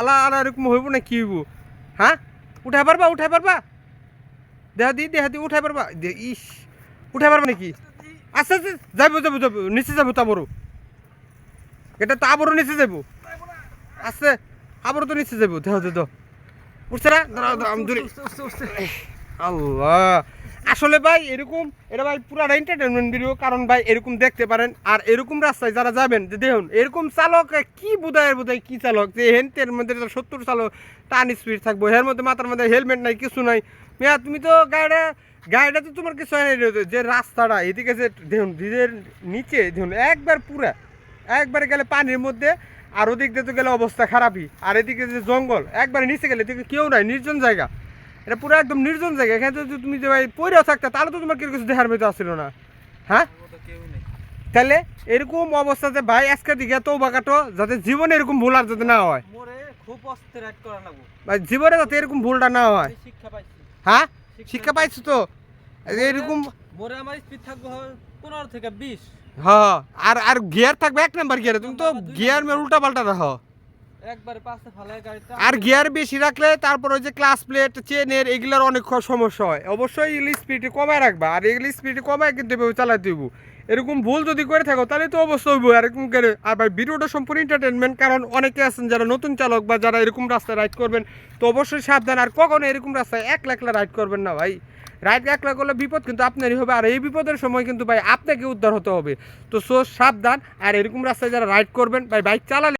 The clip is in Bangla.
আলা আলা এরকম হইব না কি হইব? হ্যাঁ? উঠাই পারবা উঠাই পারবা? দেহা দি দেহা দি উঠাই পারবা? দে ইস উঠাই পারবা নাকি? আস্তে আস্তে যাব যাব যাব নিচে যাব তাবরও এটা তো আবারও নিচে যাব আস্তে আবারও তো নিচে যাব দেহ দেহ উঠছে না? দাঁড়াও দাঁড়াও আমি ধরি। আল্লাহ। আসলে ভাই এরকম, এটা ভাই পুরা এন্টারটেনমেন্ট ভিডিও কারণ ভাই এরকম দেখতে পারেন। আর এরকম রাস্তায় যারা যাবেন, যে দেখুন, এরকম চালক কি বোধহয় বোধহয় কি চালক? যে হেন্টের মধ্যে সত্তর চালক, টান স্পিড থাকব, এর মধ্যে মাথার মধ্যে হেলমেট নাই, কিছু নাই। মিয়া, তুমি তো গাড়িটা গাড়িটা তো তোমার কিছু হয় যে রাস্তাটা, এদিকে যে দেখুন, ব্রিজের নিচে, দেখুন, একবার পুরা, একবারে গেলে পানির মধ্যে, আর ওদিক দিয়ে তো গেলে অবস্থা খারাপই। আর এদিকে যে জঙ্গল, একবারে নিচে গেলে এদিকে কেউ নাই, নির্জন জায়গা। এটা পুরো একদম নির্জন জায়গা। এখানে যদি তুমি যে ভাই পইরেও থাকতে তাহলে তো তোমার কেউ কিছু দেখার মতো আসছিল না। হ্যাঁ? তাহলে এরকম অবস্থা যে ভাই আজকে দিকে তো বাকাটো যাতে জীবনে এরকম ভুল আর যাতে না হয়। ভাই জীবনে যাতে এরকম ভুলটা না হয়। আমি শিক্ষা পাইছি। হ্যাঁ? শিক্ষা পাইছো তো? এরকম মোরে আমার স্পিড থাকব হয় পনেরো থেকে বিশ। হ্যাঁ আর আর গিয়ার থাকবে এক নাম্বার গিয়ারে তুমি তো গিয়ার মে উল্টা পাল্টা রাখো আর গিয়ার বেশি রাখলে তারপর ওই যে ক্লাস প্লেট, চেনের, এগুলোর অনেক সমস্যা হয়। অবশ্যই এগুলি স্পিড কমায় রাখবা। আর এগুলি স্পিড কমায় কিন্তু চালাতে হইব। এরকম ভুল যদি করে থাকো, তাহলে তো অবশ্যই হইব। এরকম করে আর ভাই, ভিডিওটা সম্পূর্ণ এন্টারটেনমেন্ট কারণ অনেকে আছেন যারা নতুন চালক বা যারা এরকম রাস্তায় রাইড করবেন, তো অবশ্যই সাবধান। আর কখনো এরকম রাস্তায় এক লাখলা রাইড করবেন না ভাই। রাইড একলা করলে বিপদ কিন্তু আপনারই হবে। আর এই বিপদের সময় কিন্তু ভাই, আপনাকে উদ্ধার হতে হবে। তো সো, সাবধান। আর এরকম রাস্তায় যারা রাইড করবেন, ভাই বাইক চালালে